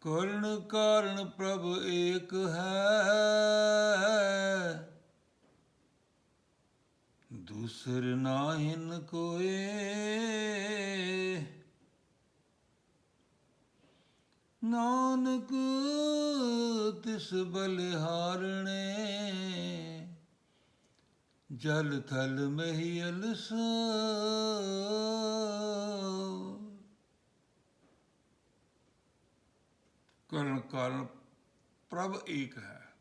ਕਰਨ ਕਾਰਨ ਪ੍ਰਭ ਏਕ ਹੈ। ਦੂਸਰ ਨਾਹਿਨ ਕੋਏ। ਨਾਨਕ ਤਿਸ ਬਲਿਹਾਰਣੇ ਜਲ ਥਲ ਮਹੀ ਅਲਸ। ਕਰਨ ਕਾਰਨ ਪ੍ਰਭ ਏਕ ਹੈ।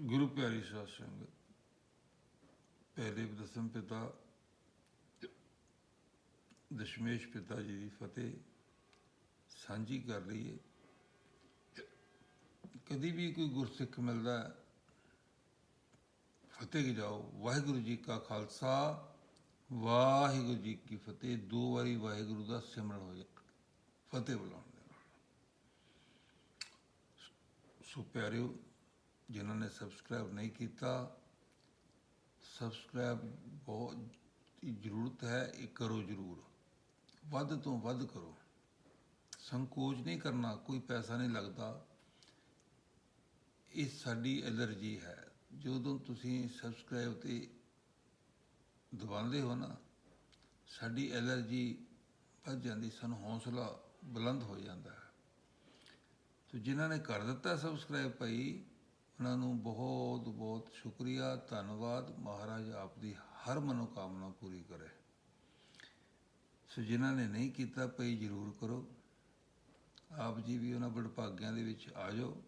ਗੁਰੂ ਪਿਆਰੀ ਸਾਧ ਸੰਗਤ ਪਹਿਲੇ ਦਸਮ ਪਿਤਾ, ਦਸ਼ਮੇਸ਼ ਪਿਤਾ ਜੀ ਦੀ ਫਤਿਹ ਸਾਂਝੀ ਕਰ ਲਈਏ। ਕਦੀ ਵੀ ਕੋਈ ਗੁਰਸਿੱਖ ਮਿਲਦਾ ਫਤਿਹ ਜਾਓ, ਵਾਹਿਗੁਰੂ ਜੀ ਕਾ ਖਾਲਸਾ ਵਾਹਿਗੁਰੂ ਜੀ ਕੀ ਫਤਿਹ। ਦੋ ਵਾਰੀ ਵਾਹਿਗੁਰੂ ਦਾ ਸਿਮਰਨ ਹੋ ਜਾ ਫਤਿਹ ਬੁਲਾਉਣ ਦੇ ਨਾਲ। ਸੋ ਪਿਆਰਿਓ, ਜਿਨ੍ਹਾਂ ਨੇ ਸਬਸਕ੍ਰਾਈਬ ਨਹੀਂ ਕੀਤਾ ਸਬਸਕ੍ਰਾਈਬ ਬਹੁਤ ਜ਼ਰੂਰਤ ਹੈ, ਇਹ ਕਰੋ ਜ਼ਰੂਰ। ਵੱਧ ਤੋਂ ਵੱਧ ਕਰੋ। ਸੰਕੋਚ ਨਹੀਂ ਕਰਨਾ, ਕੋਈ ਪੈਸਾ ਨਹੀਂ ਲੱਗਦਾ। ਇਹ ਸਾਡੀ ਐਲਰਜੀ ਹੈ। ਜਦੋਂ ਤੁਸੀਂ ਸਬਸਕ੍ਰਾਈਬ ਤੇ ਦਬਾਉਂਦੇ ਹੋ ਨਾ, ਸਾਡੀ ਐਲਰਜੀ ਵੱਧ ਜਾਂਦੀ, ਸਾਨੂੰ ਹੌਸਲਾ ਬੁਲੰਦ ਹੋ ਜਾਂਦਾ ਹੈ। ਤੋ ਜਿਨ੍ਹਾਂ ਨੇ ਕਰ ਦਿੱਤਾ ਸਬਸਕ੍ਰਾਈਬ ਭਾਈ, ਉਹਨਾਂ ਨੂੰ ਬਹੁਤ ਬਹੁਤ ਸ਼ੁਕਰੀਆ, ਧੰਨਵਾਦ। ਮਹਾਰਾਜ ਆਪ ਦੀ ਹਰ ਮਨੋਕਾਮਨਾ ਪੂਰੀ ਕਰੇ। ਸੋ ਜਿਨ੍ਹਾਂ ਨੇ ਨਹੀਂ ਕੀਤਾ ਭਾਈ, ਜਰੂਰ ਕਰੋ। ਆਪ ਜੀ ਵੀ ਉਹਨਾਂ ਵਡਭਾਗਿਆਂ ਦੇ ਵਿੱਚ ਆ ਜਾਓ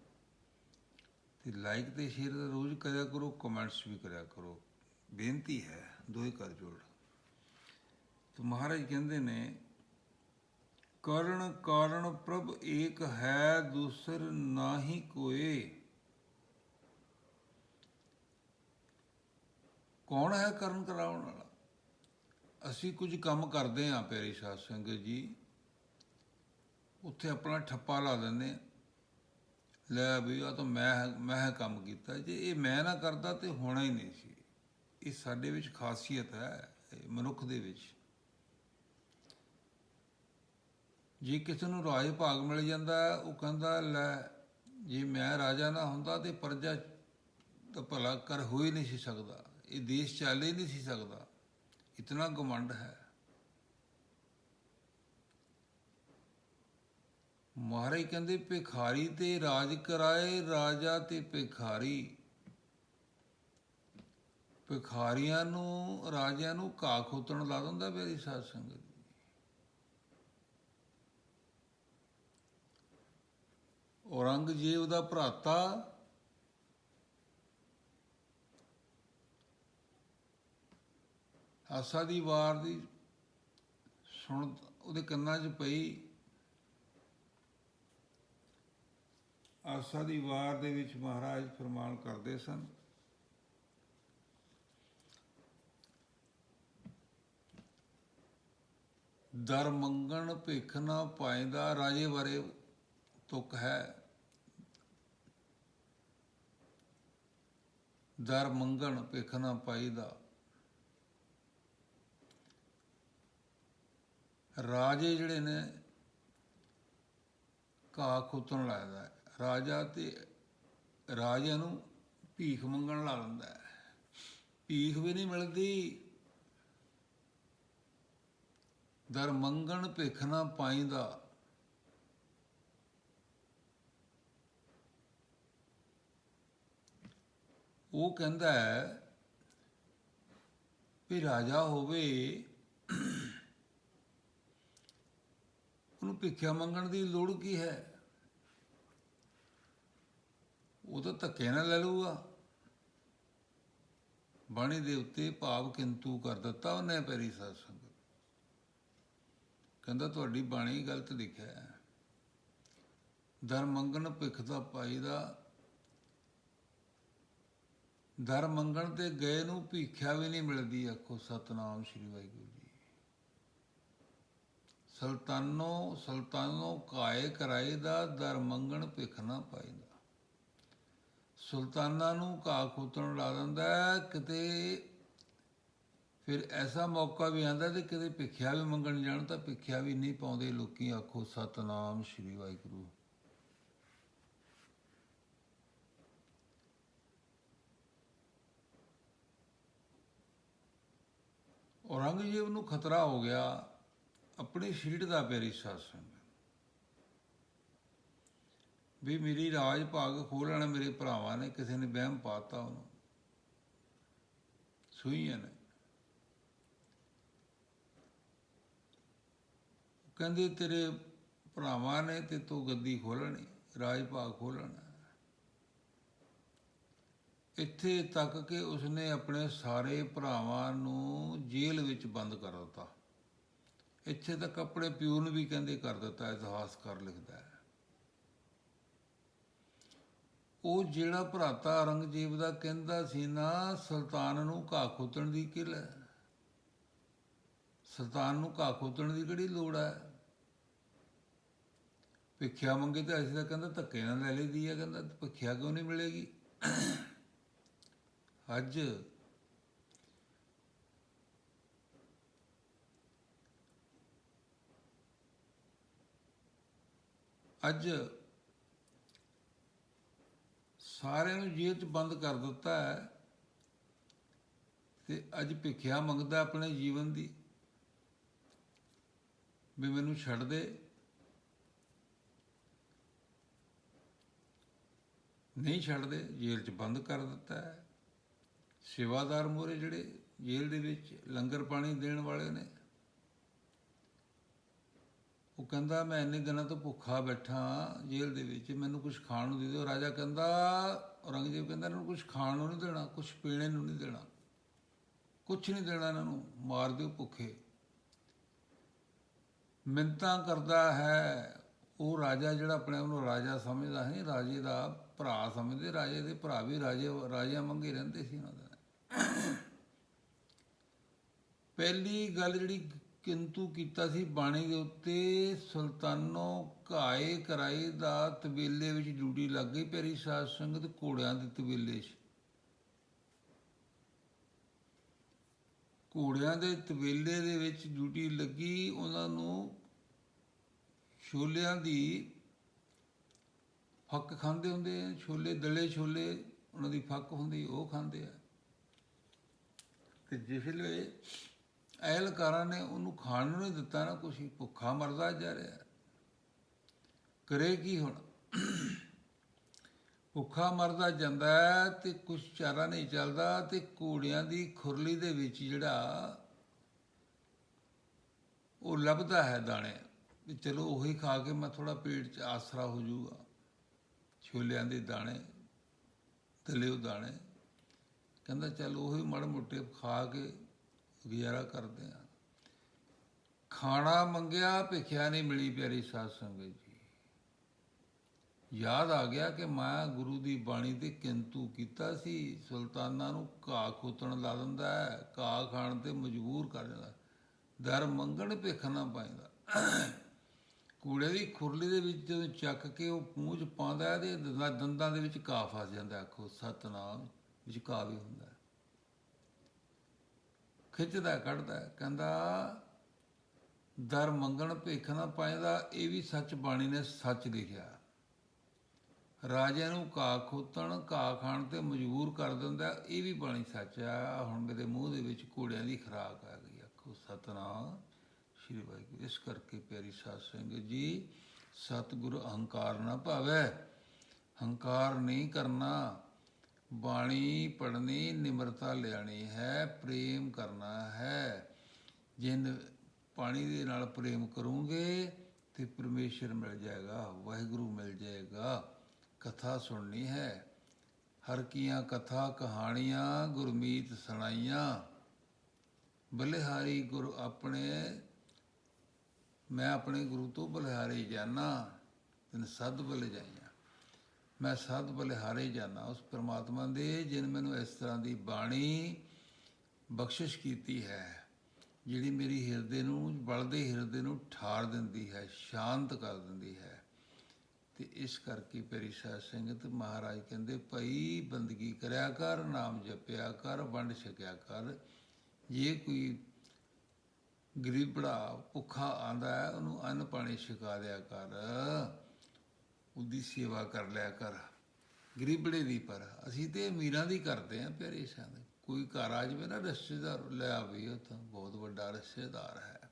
ਤੇ ਲਾਈਕ ਤੇ ਸ਼ੇਅਰ ਤਾਂ ਰੋਜ਼ ਕਰਿਆ ਕਰੋ ਕਮੈਂਟਸ ਵੀ ਕਰਿਆ ਕਰੋ। ਬੇਨਤੀ ਹੈ ਦੋਏ ਕਰ ਜੋੜ ਤੇ ਮਹਾਰਾਜ ਕਹਿੰਦੇ ਨੇ, ਕਰਨ ਕਾਰਨ ਪ੍ਰਭ ਏਕ ਹੈ, ਦੂਸਰ ਨਾਹੀ ਕੋਏ। ਕੌਣ ਹੈ ਕਰਨ ਕਰਾਉਣ ਵਾਲਾ? ਅਸੀਂ ਕੁਝ ਕੰਮ ਕਰਦੇ ਹਾਂ ਪਿਆਰੇ ਸਾਧ ਸੰਗਤ ਜੀ। ਉੱਥੇ ਆਪਣਾ ਠੱਪਾ ਲਾ ਦਿੰਦੇ ਲੈ ਵੀ ਆ ਤਾਂ ਮੈਂ ਮੈਂ ਕੰਮ ਕੀਤਾ। ਜੇ ਇਹ ਮੈਂ ਨਾ ਕਰਦਾ ਤੇ ਹੋਣਾ ਹੀ ਨਹੀਂ ਸੀ। ਇਹ ਸਾਡੇ ਵਿੱਚ ਖਾਸੀਅਤ ਹੈ ਮਨੁੱਖ ਦੇ ਵਿੱਚ। ਜੇ ਕਿਸੇ ਨੂੰ ਰਾਜ ਭਾਗ ਮਿਲ ਜਾਂਦਾ, ਉਹ ਕਹਿੰਦਾ, ਲੈ, ਜੇ ਮੈਂ ਰਾਜਾ ਨਾ ਹੁੰਦਾ ਤੇ ਪ੍ਰਜਾ ਤਾਂ ਭਲਾ ਕਰ ਹੋ ਹੀ ਨਹੀਂ ਸੀ ਸਕਦਾ। ਇਹ ਦੇਸ਼ ਚੱਲ ਹੀ ਨਹੀਂ ਸੀ ਸਕਦਾ। ਇਤਨਾ ਘਮੰਡ ਹੈ। ਮਹਾਰਾਜ ਕਹਿੰਦੇ, ਭਿਖਾਰੀ ਤੇ ਰਾਜ ਕਰਾਏ, ਰਾਜਾ ਤੇ ਭਿਖਾਰੀ। ਭਿਖਾਰੀਆਂ ਨੂੰ, ਰਾਜਿਆਂ ਨੂੰ ਘਾਹ ਖੋਤਣ ਲਾ ਦਿੰਦਾ ਮੇਰੀ ਸਾਧ ਸੰਗਤ। ਔਰੰਗਜ਼ੇਬ ਦਾ ਭਰਾਤਾ ਆਸਾ ਦੀ ਵਾਰ ਦੀ ਸੁਣ ਉਹਦੇ ਕੰਨਾਂ 'ਚ ਪਈ, ਆਸਾ ਦੀ ਵਾਰ ਦੇ ਵਿੱਚ ਮਹਾਰਾਜ ਫਰਮਾਨ ਕਰਦੇ ਸਨ ਦਰ ਮੰਗਣ ਭਿੱਖ ਨਾ ਪਾਇਦਾ ਰਾਜੇ ਬਾਰੇ ਤੁਕ ਹੈ। ਦਰ ਮੰਗਣ ਭਿੱਖ ਨਾ ਪਾਈਦਾ। ਰਾਜੇ ਜਿਹੜੇ ਨੇ, ਘਾਹ ਖੁੱਤਣ ਲੱਗਦਾ ਰਾਜਾ ਤੇ ਰਾਜਿਆਂ ਨੂੰ ਭੀਖ ਮੰਗਣ ਲਾ ਲੈਂਦਾ ਭੀਖ ਵੀ ਨਹੀਂ ਮਿਲਦੀ ਦਰ ਮੰਗਣ ਭਿੱਖ ਨਾ ਪਾਈਦਾ। ਉਹ ਕਹਿੰਦਾ ਹੈ ਵੀ ਰਾਜਾ ਹੋਵੇ, ਉਹਨੂੰ ਭਿੱਖਿਆ ਮੰਗਣ ਦੀ ਲੋੜ ਕੀ ਹੈ? ਉਹ ਤਾਂ ਧੱਕੇ ਨਾਲ ਲੈ ਲਊਗਾ। ਬਾਣੀ ਦੇ ਉੱਤੇ ਭਾਵ ਕਿੰਤੂ ਕਰ ਦਿੱਤਾ ਉਹਨੇ, ਪੈਰੀ ਸਾਧ ਕਹਿੰਦਾ ਤੁਹਾਡੀ ਬਾਣੀ ਗਲਤ ਲਿਖਿਆ ਹੈ। ਦਰ ਮੰਗਣ ਭਿੱਖ ਦਾ ਪਾਈ ਦਾ ਦਰ ਮੰਗਣ ਤੇ ਗਏ ਨੂੰ ਭੀਖਿਆ ਵੀ ਨਹੀਂ ਮਿਲਦੀ, ਆਖੋ ਸਤਨਾਮ ਸ੍ਰੀ ਵਾਹਿਗੁਰੂ ਜੀ। ਸੁਲਤਾਨੋ ਸੁਲਤਾਨੋ ਕਾਏ ਕਰਾਏ ਦਾ ਦਰ ਮੰਗਣ ਭਿੱਖ ਨਾ ਪਾਈ ਦਾ। ਸੁਲਤਾਨਾਂ ਨੂੰ ਘਾਹ ਖੋਤਣ ਲਾ ਦਿੰਦਾ ਕਿਤੇ ਫਿਰ ਐਸਾ ਮੌਕਾ ਵੀ ਆਂਦਾ ਤੇ ਕਿਤੇ ਭਿੱਖਿਆ ਵੀ ਮੰਗਣ ਜਾਣ ਤਾਂ ਭਿੱਖਿਆ ਵੀ ਨਹੀਂ ਪਾਉਂਦੇ ਲੋਕੀ, ਆਖੋ, ਸਤਨਾਮ ਸ਼੍ਰੀ ਵਾਹਿਗੁਰੂ। ਔਰੰਗਜ਼ੇਬ ਨੂੰ ਖਤਰਾ ਹੋ ਗਿਆ ਆਪਣੀ ਸ਼ੀਟ ਦਾ ਪਿਆਰੀ ਸਾਧ ਸੰਗਤ ਵੀ ਮੇਰੀ ਰਾਜ ਭਾਗ ਖੋਲਣਾ ਮੇਰੇ ਭਰਾਵਾਂ ਨੇ, ਕਿਸੇ ਨੇ ਵਹਿਮ ਪਾਤਾ ਉਹਨੂੰ। ਸੂਈਆਂ ਨੇ। ਕਹਿੰਦੇ ਤੇਰੇ ਭਰਾਵਾਂ ਨੇ ਤੇ ਤੂੰ ਗੱਦੀ ਖੋਲਣੀ ਰਾਜ ਭਾਗ ਖੋਲਣਾ ਇੱਥੇ ਤੱਕ ਕਿ ਉਸਨੇ ਆਪਣੇ ਸਾਰੇ ਭਰਾਵਾਂ ਨੂੰ ਜੇਲ੍ਹ ਵਿੱਚ ਬੰਦ ਕਰ ਦਿੱਤਾ। ਇੱਥੇ ਤੱਕ ਆਪਣੇ ਪਿਓ ਨੂੰ ਵੀ ਕਹਿੰਦੇ ਕਰ ਦਿੱਤਾ ਇਤਿਹਾਸਕਾਰ ਲਿਖਦਾ ਹੈ। ਉਹ ਜਿਹੜਾ ਭਰਾਤਾ ਔਰੰਗਜ਼ੇਬ ਦਾ ਕਹਿੰਦਾ ਸੀ ਨਾ, ਸੁਲਤਾਨ ਨੂੰ ਘਾਹ ਖੋਤਣ ਦੀ ਕਿਲ ਹੈ ਸੁਲਤਾਨ ਨੂੰ ਘਾਹ ਖੋਤਣ ਦੀ ਕਿਹੜੀ ਲੋੜ ਹੈ? ਭਿੱਖਿਆ ਮੰਗੇ ਤਾਂ ਅਸੀਂ ਤਾਂ ਕਹਿੰਦਾ ਧੱਕੇ ਨਾਲ ਲੈ ਲਈਦੀ ਹੈ ਕਹਿੰਦਾ ਭਿੱਖਿਆ ਕਿਉਂ ਨਹੀਂ ਮਿਲੇਗੀ? ਅੱਜ ਅੱਜ ਸਾਰਿਆਂ ਨੂੰ ਜੇਲ੍ਹ 'ਚ ਬੰਦ ਕਰ ਦਿੱਤਾ ਹੈ ਤੇ ਅੱਜ ਭਿੱਖਿਆ ਮੰਗਦਾ ਆਪਣੇ ਜੀਵਨ ਦੀ ਵੀ ਮੈਨੂੰ ਛੱਡ ਦੇ। ਨਹੀਂ ਛੱਡਦੇ, ਜੇਲ੍ਹ 'ਚ ਬੰਦ ਕਰ ਦਿੱਤਾ ਹੈ। ਸੇਵਾਦਾਰ ਮੋਰੇ ਜਿਹੜੇ ਜੇਲ੍ਹ ਦੇ ਵਿੱਚ ਲੰਗਰ ਪਾਣੀ ਦੇਣ ਵਾਲੇ ਨੇ, ਉਹ ਕਹਿੰਦਾ, ਮੈਂ ਇੰਨੇ ਦਿਨਾਂ ਤੋਂ ਭੁੱਖਾ ਬੈਠਾ ਜੇਲ੍ਹ ਦੇ ਵਿੱਚ ਮੈਨੂੰ ਕੁਝ ਖਾਣ ਨੂੰ ਦੇ ਦਿਓ। ਰਾਜਾ ਕਹਿੰਦਾ, ਔਰੰਗਜ਼ੇਬ ਕਹਿੰਦਾ, ਇਹਨਾਂ ਨੂੰ ਕੁਝ ਖਾਣ ਨੂੰ ਨਹੀਂ ਦੇਣਾ ਕੁਝ ਪੀਣੇ ਨੂੰ ਨਹੀਂ ਦੇਣਾ। ਕੁਝ ਨਹੀਂ ਦੇਣਾ ਇਹਨਾਂ ਨੂੰ, ਮਾਰ ਦਿਓ ਭੁੱਖੇ। ਮਿੰਤਾਂ ਕਰਦਾ ਹੈ, ਉਹ ਰਾਜਾ ਜਿਹੜਾ ਆਪਣੇ ਆਪ ਨੂੰ ਰਾਜਾ ਸਮਝਦਾ ਹੈ, ਰਾਜੇ ਦਾ ਭਰਾ ਸਮਝਦੇ, ਰਾਜੇ ਦੇ ਭਰਾ ਵੀ ਰਾਜੇ, ਰਾਜਿਆਂ ਮੰਗੇ ਰਹਿੰਦੇ ਸੀ ਉਹਨਾਂ ਦਾ। ਪਹਿਲੀ ਗੱਲ ਜਿਹੜੀ ਕਿੰਤੂ ਕੀਤਾ ਸੀ, ਬਾਣੀ ਦੇ ਉੱਤੇ ਸੁਲਤਾਨੋ ਘਾਏ ਕਰਾਏ ਦਾ ਤਬੇਲੇ ਵਿੱਚ ਡਿਊਟੀ ਲੱਗ ਗਈ ਪੈਰੀ ਸਾਧ ਸੰਗਤ ਘੋੜਿਆਂ ਦੇ ਤਬੇਲੇ 'ਚ। ਘੋੜਿਆਂ ਦੇ ਤਬੇਲੇ ਦੇ ਵਿੱਚ ਡਿਊਟੀ ਲੱਗੀ, ਉਹਨਾਂ ਨੂੰ ਛੋਲਿਆਂ ਦੀ ਫੱਕ ਖਾਂਦੇ ਹੁੰਦੇ ਆ, ਛੋਲੇ, ਦਲੇ ਛੋਲੇ, ਉਹਨਾਂ ਦੀ ਫੱਕ ਹੁੰਦੀ, ਉਹ ਖਾਂਦੇ ਆ। ਤੇ ਜਿਸ ਵੇਲੇ ਅਹਿਲਕਾਰਾਂ ਨੇ ਉਹਨੂੰ ਖਾਣ ਨੂੰ ਨਹੀਂ ਦਿੱਤਾ ਨਾ, ਕੁਛ ਭੁੱਖਾ ਮਰਦਾ ਜਾ ਰਿਹਾ। ਕਰੇ ਕੀ ਹੁਣ? ਭੁੱਖਾ ਮਰਦਾ ਜਾਂਦਾ ਹੈ ਤੇ ਕੁਛ ਚਾਰਾ ਨਹੀਂ ਚੱਲਦਾ ਤੇ ਘੋੜਿਆਂ ਦੀ ਖੁਰਲੀ ਦੇ ਵਿੱਚ ਜਿਹੜਾ ਉਹ ਲੱਭਦਾ ਹੈ ਦਾਣੇ। ਵੀ ਚਲੋ ਉਹੀ ਖਾ ਕੇ ਮੈਂ ਥੋੜਾ ਪੇਟ 'ਚ ਆਸਰਾ ਹੋ ਜਾਊਗਾ। ਛੋਲਿਆਂ ਦੇ ਦਾਣੇ ਤਲੇ ਦਾਣੇ। ਕਹਿੰਦਾ, ਚੱਲ ਉਹੀ ਮੜ ਮੋਟੇ ਖਾ ਕੇ ਗੁਜ਼ਾਰਾ ਕਰਦੇ ਆ ਖਾਣਾ ਮੰਗਿਆ, ਭਿੱਖਿਆ ਨਹੀਂ ਮਿਲੀ ਪਿਆਰੀ ਸਾਧ ਸੰਗਤ ਜੀ। ਯਾਦ ਆ ਗਿਆ ਕਿ ਮੈਂ ਗੁਰੂ ਦੀ ਬਾਣੀ ਤੇ ਕਿੰਤੂ ਕੀਤਾ ਸੀ। ਸੁਲਤਾਨਾਂ ਨੂੰ ਘਾਹ ਖੋਤਣ ਲਾ ਦਿੰਦਾ ਹੈ, ਘਾਹ ਖਾਣ ਤੇ ਮਜਬੂਰ ਕਰ ਦਿੰਦਾ। ਦਰ ਮੰਗਣ, ਭਿੱਖ ਨਾ ਪਾਇੰਦਾ ਕੂੜੇ ਦੀ ਖੁਰਲੀ ਦੇ ਵਿੱਚ ਜਦੋਂ ਚੱਕ ਕੇ ਉਹ ਪੂੰਝ ਪਾਉਂਦਾ ਹੈ ਤੇ ਦੰਦਾਂ ਦੰਦਾਂ ਦੇ ਵਿੱਚ ਘਾਹ ਫਸ ਜਾਂਦਾ ਆਖੋ ਸਤਨਾਮ ਵਿੱਚ ਘਾਹ ਵੀ ਹੁੰਦਾ ਖਿੱਚਦਾ ਕੱਢਦਾ ਕਹਿੰਦਾ, ਦਰ ਮੰਗਣ ਭੇਖ ਨਾ ਪਾਇਦਾ ਇਹ ਵੀ ਸੱਚ ਬਾਣੀ ਨੇ ਸੱਚ ਲਿਖਿਆ। ਰਾਜਿਆਂ ਨੂੰ ਘਾਹ ਖੋਤਣ, ਘਾਹ ਖਾਣ ਤੇ ਮਜਬੂਰ ਕਰ ਦਿੰਦਾ ਇਹ ਵੀ ਬਾਣੀ ਸੱਚ ਆ ਹੁਣ ਮੇਰੇ ਮੂੰਹ ਦੇ ਵਿੱਚ ਘੋੜਿਆਂ ਦੀ ਖਰਾਕ ਆ ਗਈ ਆਖੋ ਸਤਨਾਮ ਸ਼੍ਰੀ ਵਾਹਿਗੁਰੂ। ਇਸ ਕਰਕੇ ਪਿਆਰੀ ਸਾਧ ਸੰਗਤ ਜੀ, ਸਤਿਗੁਰ ਅਹੰਕਾਰ ਨਾ ਭਾਵੈ। ਹੰਕਾਰ ਨਹੀਂ ਕਰਨਾ, ਬਾਣੀ ਪੜਨੀ ਨਿਮਰਤਾ ਲਿਆਣੀ ਹੈ, ਪ੍ਰੇਮ ਕਰਨਾ ਹੈ। ਜਿਨ ਪਾਣੀ ਦੇ ਨਾਲ ਪ੍ਰੇਮ ਕਰੋਗੇ ਤੇ ਪਰਮੇਸ਼ਰ ਮਿਲ ਜਾਏਗਾ, ਵਾਹਿਗੁਰੂ ਮਿਲ ਜਾਏਗਾ। ਕਥਾ ਸੁਣਨੀ ਹੈ। ਹਰ ਕੀਆਂ ਕਥਾ ਕਹਾਣੀਆਂ, ਗੁਰਮੀਤ ਸੁਣਾਈਆਂ। ਬਲਿਹਾਰੀ ਗੁਰ ਆਪਣੇ ਮੈਂ ਆਪਣੇ ਗੁਰੂ ਤੋਂ ਬਲਿਹਾਰੇ ਜਾਣਾ ਤਨ ਸਦ ਬਲ ਜਾਈਆਂ। ਮੈਂ ਸਦ ਬਲਿਹਾਰੇ ਜਾਣਾ ਉਸ ਪ੍ਰਮਾਤਮਾ ਦੇ, ਜਿਨ ਮੈਨੂੰ ਇਸ ਤਰ੍ਹਾਂ ਦੀ ਬਾਣੀ ਬਖਸ਼ਿਸ਼ ਕੀਤੀ ਹੈ, ਜਿਹੜੀ ਮੇਰੀ ਹਿਰਦੇ ਨੂੰ, ਬਲਦੇ ਹਿਰਦੇ ਨੂੰ ਠਾਰ ਦਿੰਦੀ ਹੈ, ਸ਼ਾਂਤ ਕਰ ਦਿੰਦੀ ਹੈ। ਤੇ ਇਸ ਕਰਕੇ ਪਿਆਰੀ ਸਾਧ ਸੰਗਤ ਮਹਾਰਾਜ ਕਹਿੰਦੇ, ਭਈ ਬੰਦਗੀ ਕਰਿਆ ਕਰ, ਨਾਮ ਜਪਿਆ ਕਰ, ਵੰਡ ਛਕਿਆ ਕਰ। ਜੇ ਕੋਈ ਗਰੀਬੜਾ ਭੁੱਖਾ ਆਂਦਾ ਹੈ, ਉਹਨੂੰ ਅੰਨ ਪਾਣੀ ਛਕਾ ਦਿਆ ਕਰ, ਉਹਦੀ ਸੇਵਾ ਕਰ ਲਿਆ ਕਰ। ਗਰੀਬੜੇ ਦੀ ਪਰ, ਅਸੀਂ ਤੇ ਅਮੀਰਾਂ ਦੀ ਕਰਦੇ ਆਂ ਪਿਆਰੇ ਸੰਗ ਕੋਈ ਘਰ ਆ ਜਾਵੇ ਨਾ, ਰਿਸ਼ਤੇਦਾਰ ਲੈ ਆਵੇ, ਉਹ ਤਾਂ ਬਹੁਤ ਵੱਡਾ ਰਿਸ਼ਤੇਦਾਰ ਹੈ।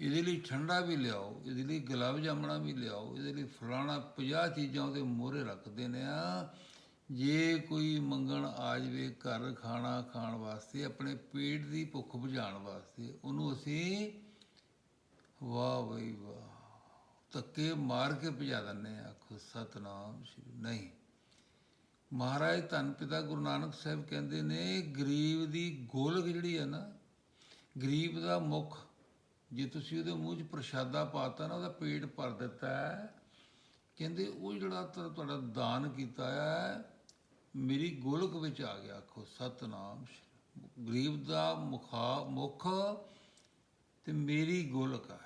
ਇਹਦੇ ਲਈ ਠੰਡਾ ਵੀ ਲਿਆਓ, ਇਹਦੇ ਲਈ ਗੁਲਾਬ ਜਾਮਣਾ ਵੀ ਲਿਆਓ, ਇਹਦੇ ਲਈ ਫਲਾਣਾ 50 ਚੀਜ਼ਾਂ ਉਹਦੇ ਮੋਹਰੇ ਰੱਖਦੇ ਨੇ ਆ। ਜੇ ਕੋਈ ਮੰਗਣ ਆ ਜਾਵੇ ਘਰ ਖਾਣਾ ਖਾਣ ਵਾਸਤੇ, ਆਪਣੇ ਪੇਟ ਦੀ ਭੁੱਖ ਬੁਝਾਉਣ ਵਾਸਤੇ, ਉਹਨੂੰ ਅਸੀਂ ਵਾਹ ਬਈ ਵਾਹ, ਧੱਕੇ ਮਾਰ ਕੇ ਭਜਾ ਦਿੰਦੇ ਆ ਆਖੋ ਸਤਨਾਮ ਸ਼੍ਰੀ, ਨਹੀਂ। ਮਹਾਰਾਜ ਧੰਨ ਪਿਤਾ ਗੁਰੂ ਨਾਨਕ ਸਾਹਿਬ ਕਹਿੰਦੇ ਨੇ, ਗਰੀਬ ਦੀ ਗੋਲਕ ਜਿਹੜੀ ਹੈ ਨਾ, ਗਰੀਬ ਦਾ ਮੁਖ, ਜੇ ਤੁਸੀਂ ਉਹਦੇ ਮੂੰਹ 'ਚ ਪ੍ਰਸ਼ਾਦਾ ਪਾਤਾ ਨਾ, ਉਹਦਾ ਪੇਟ ਭਰ ਦਿੱਤਾ ਕਹਿੰਦੇ ਉਹ ਜਿਹੜਾ ਤੁਹਾਡਾ ਦਾਨ ਕੀਤਾ ਹੈ ਮੇਰੀ ਗੋਲਕ ਵਿੱਚ ਆ ਗਿਆ ਆਖੋ, ਸਤਨਾਮ ਗਰੀਬ ਦਾ ਮੁਖਾ ਮੁਖ ਤੇ ਮੇਰੀ ਗੋਲਕ ਹੈ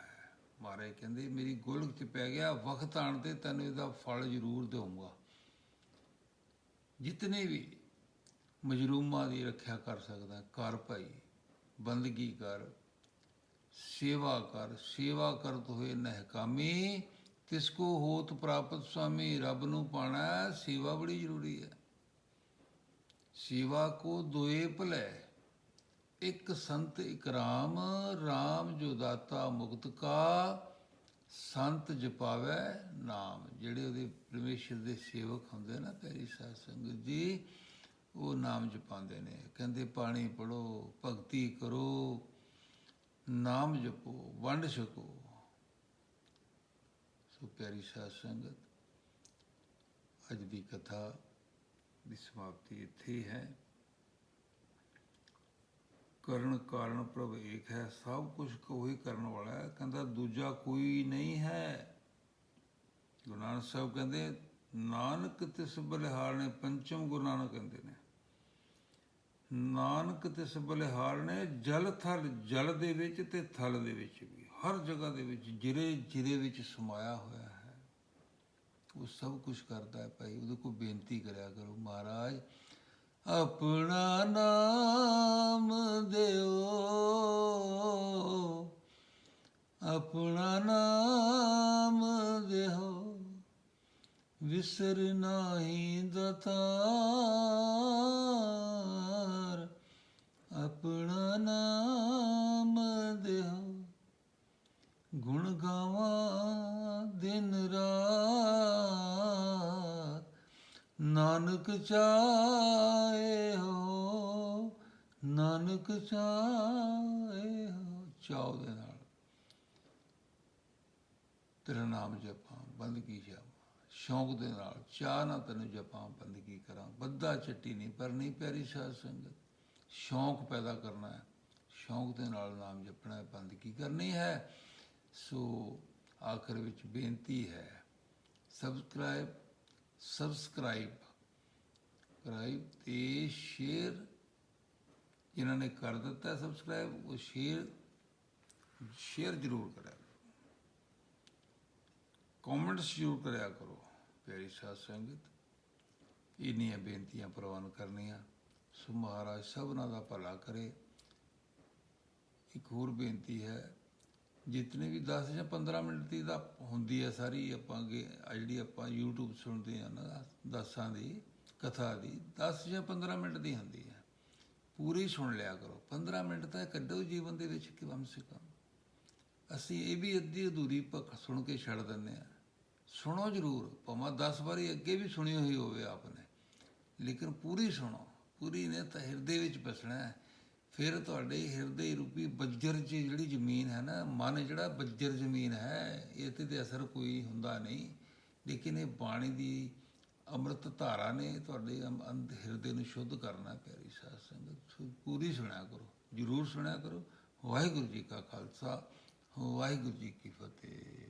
ਮਹਾਰਾਜ ਕਹਿੰਦੇ, ਮੇਰੀ ਗੋਲਕ 'ਚ ਪੈ ਗਿਆ ਵਕਤ ਆਣ ਤੇ ਤੈਨੂੰ ਇਹਦਾ ਫਲ ਜ਼ਰੂਰ ਦੇਵਾਂਗਾ। ਜਿਤਨੇ ਵੀ ਮਜਰੂਮਾਂ ਦੀ ਰੱਖਿਆ ਕਰ ਸਕਦਾ, ਕਰ ਭਾਈ, ਬੰਦਗੀ ਕਰ, ਸੇਵਾ ਕਰ, ਸੇਵਾ ਕਰਤ ਹੋਏ ਨਹਿਕਾਮੀ ਤਿਸ ਕੋ ਹੋਤ ਪ੍ਰਾਪਤ ਸੁਆਮੀ, ਰੱਬ ਨੂੰ ਪਾਣਾ, ਸੇਵਾ ਬੜੀ ਜ਼ਰੂਰੀ ਹੈ। ਸੇਵਾ ਕੋ ਦੋਏ ਭਲੇ, ਇੱਕ ਸੰਤ ਇਕਰਾਮ RAM ਜੋ ਦਾਤਾ ਮੁਕਤ ਕਾ, ਸੰਤ ਜਪਾਵੇ ਨਾਮ। ਜਿਹੜੇ ਉਹਦੇ ਪਰਮੇਸ਼ਰ ਦੇ ਸੇਵਕ ਹੁੰਦੇ ਨਾ ਪਿਆਰੀ ਸਾਧ ਸੰਗਤ ਜੀ, ਉਹ ਨਾਮ ਜਪਾਉਂਦੇ ਨੇ। ਕਹਿੰਦੇ, ਪਾਣੀ ਪੜੋ, ਭਗਤੀ ਕਰੋ, ਨਾਮ ਜਪੋ, ਵੰਡ ਛਕੋ। ਸੋ ਪਿਆਰੀ ਸਾਧ ਸੰਗਤ, ਅੱਜ ਦੀ ਕਥਾ ਦੀ ਸਮਾਪਤੀ ਇੱਥੇ ਹੀ ਹੈ। ਕਰਨ ਕਾਰਨ ਪ੍ਰਭ ਏਕ ਹੈ, ਸਭ ਕੁਝ ਕੋਈ ਕਰਨ ਵਾਲਾ ਹੈ। ਕਹਿੰਦਾ, ਦੂਜਾ ਕੋਈ ਨਹੀਂ ਹੈ। ਗੁਰੂ ਨਾਨਕ ਸਾਹਿਬ ਕਹਿੰਦੇ, ਨਾਨਕ ਤਿਸ ਬਲਿਹਾਰ ਨੇ, ਪੰਚਮ ਗੁਰੂ ਨਾਨਕ ਕਹਿੰਦੇ ਨੇ, ਨਾਨਕ ਤਿਸ ਬਲਿਹਾਰ ਨੇ, ਜਲ ਥਲ, ਜਲ ਦੇ ਵਿੱਚ ਤੇ ਥਲ ਦੇ ਵਿੱਚ ਵੀ, ਹਰ ਜਗ੍ਹਾ ਦੇ ਵਿੱਚ ਜਿਰੇ ਜਿਰੇ ਵਿੱਚ ਸਮਾਇਆ ਹੋਇਆ ਹੈ। ਉਹ ਸਭ ਕੁਝ ਕਰਦਾ ਹੈ ਭਾਈ, ਉਹਦੇ ਕੋਲ ਬੇਨਤੀ ਕਰਿਆ ਕਰੋ ਮਹਾਰਾਜ, ਆਪਣਾ ਨਾਮ ਦਿਓ। ਆਪਣਾ ਨਾਮ ਦਿਓ। ਵਿਸਰ ਨਾਹੀ ਦਤਾਰ। ਆਪਣਾ ਨਾਮ ਦਿਓ ਗੁਣ ਗਾਵਾਂ ਦਿਨ ਰਾਤ ਨਾਨਕ ਚਾਹੇ ਹੋ, ਨਾਨਕ ਚਾਏ ਹੋ। ਚਾਉ ਦੇ ਨਾਲ। ਤੇਰਾ ਨਾਮ ਜਪਾਂ ਬੰਦਗੀ ਜਾਵਾਂ ਸ਼ੌਂਕ ਦੇ ਨਾਲ, ਚਾਹ ਨਾ ਤੈਨੂੰ ਜਪਾਂ ਬੰਦਗੀ ਕਰਾਂ। ਬੱਧਾ ਚੱਟੀ ਨਹੀਂ ਪਰ ਪਿਆਰੀ ਸਾਧ ਸੰਗਤ। ਸ਼ੌਂਕ ਪੈਦਾ ਕਰਨਾ ਹੈ। ਸ਼ੌਂਕ ਦੇ ਨਾਲ ਨਾਮ ਜਪਣਾ ਹੈ ਬੰਦਗੀ ਕਰਨੀ ਹੈ। ਸੋ ਆਖਰ ਵਿੱਚ ਬੇਨਤੀ ਹੈ, ਸਬਸਕ੍ਰਾਈਬ ਸਬਸਕ੍ਰਾਈਬ ਸਬਸਕ੍ਰਾਈਬ ਤੇ ਸ਼ੇਅਰ ਜਿਨ੍ਹਾਂ ਨੇ ਕਰ ਦਿੱਤਾ ਸਬਸਕ੍ਰਾਈਬ ਉਹ ਸ਼ੇਅਰ ਸ਼ੇਅਰ ਜ਼ਰੂਰ ਕਰਿਆ ਕਰੋ। ਕਮੈਂਟਸ ਜ਼ਰੂਰ ਕਰਿਆ ਕਰੋ। ਪਿਆਰੀ ਸਾਧ ਸੰਗਤ, ਇੰਨੀਆਂ ਬੇਨਤੀਆਂ ਪ੍ਰਵਾਨ ਕਰਨੀਆਂ ਸੋ ਮਹਾਰਾਜ ਸਭਨਾਂ ਦਾ ਭਲਾ ਕਰੇ। ਇੱਕ ਹੋਰ ਬੇਨਤੀ ਹੈ, ਜਿਤਨੇ ਵੀ 10 ਜਾਂ 15 ਮਿੰਟ ਦੀ ਦਾ ਹੁੰਦੀ ਹੈ ਸਾਰੀ, ਆਪਾਂ ਅੱਗੇ ਜਿਹੜੀ ਆਪਾਂ YouTube ਸੁਣਦੇ ਆ ਨਾ, ਦਸਾਂ ਦੀ ਕਥਾ ਦੀ 10 ਜਾਂ 15 ਮਿੰਟ ਦੀ ਹੁੰਦੀ ਹੈ। ਪੂਰੀ ਸੁਣ ਲਿਆ ਕਰੋ। 15 ਮਿੰਟ ਤਾਂ ਕੱਢੋ ਜੀਵਨ ਦੇ ਵਿੱਚ ਕਮ ਸੇ ਕਮ। ਅਸੀਂ ਇਹ ਵੀ ਅੱਧੀ ਅਧੂਰੀ ਪੱਖ ਸੁਣ ਕੇ ਛੱਡ ਦਿੰਦੇ ਆ ਸੁਣੋ ਜ਼ਰੂਰ, ਭਾਵੇਂ 10 ਵਾਰੀ ਅੱਗੇ ਵੀ ਸੁਣੀ ਹੋਈ ਹੋਵੇ ਆਪਨੇ। ਲੇਕਿਨ ਪੂਰੀ ਸੁਣੋ। ਪੂਰੀ ਨੇ ਤਾਂ ਹਿਰਦੇ ਵਿੱਚ ਬਸਣਾ ਹੈ। ਫਿਰ ਤੁਹਾਡੇ ਹਿਰਦੇ ਰੂਪੀ ਬੱਜਰ 'ਚ ਜਿਹੜੀ ਜ਼ਮੀਨ ਹੈ ਨਾ, ਮਨ ਜਿਹੜਾ ਬੱਜਰ ਜ਼ਮੀਨ ਹੈ ਇਹ ਤੇ ਅਸਰ ਕੋਈ ਹੁੰਦਾ ਨਹੀਂ। ਲੇਕਿਨ ਇਹ ਬਾਣੀ ਦੀ ਅੰਮ੍ਰਿਤ ਧਾਰਾ ਨੇ ਤੁਹਾਡੇ ਅੰਤ ਹਿਰਦੇ ਨੂੰ ਸ਼ੁੱਧ ਕਰਨਾ ਪਿਆਰੀ ਸਾਧ ਸੰਗਤ। ਪੂਰੀ ਸੁਣਿਆ ਕਰੋ, ਜਰੂਰ ਸੁਣਿਆ ਕਰੋ। ਵਾਹਿਗੁਰੂ ਜੀ ਕਾ ਖਾਲਸਾ, ਵਾਹਿਗੁਰੂ ਜੀ ਕੀ ਫਤਿਹ।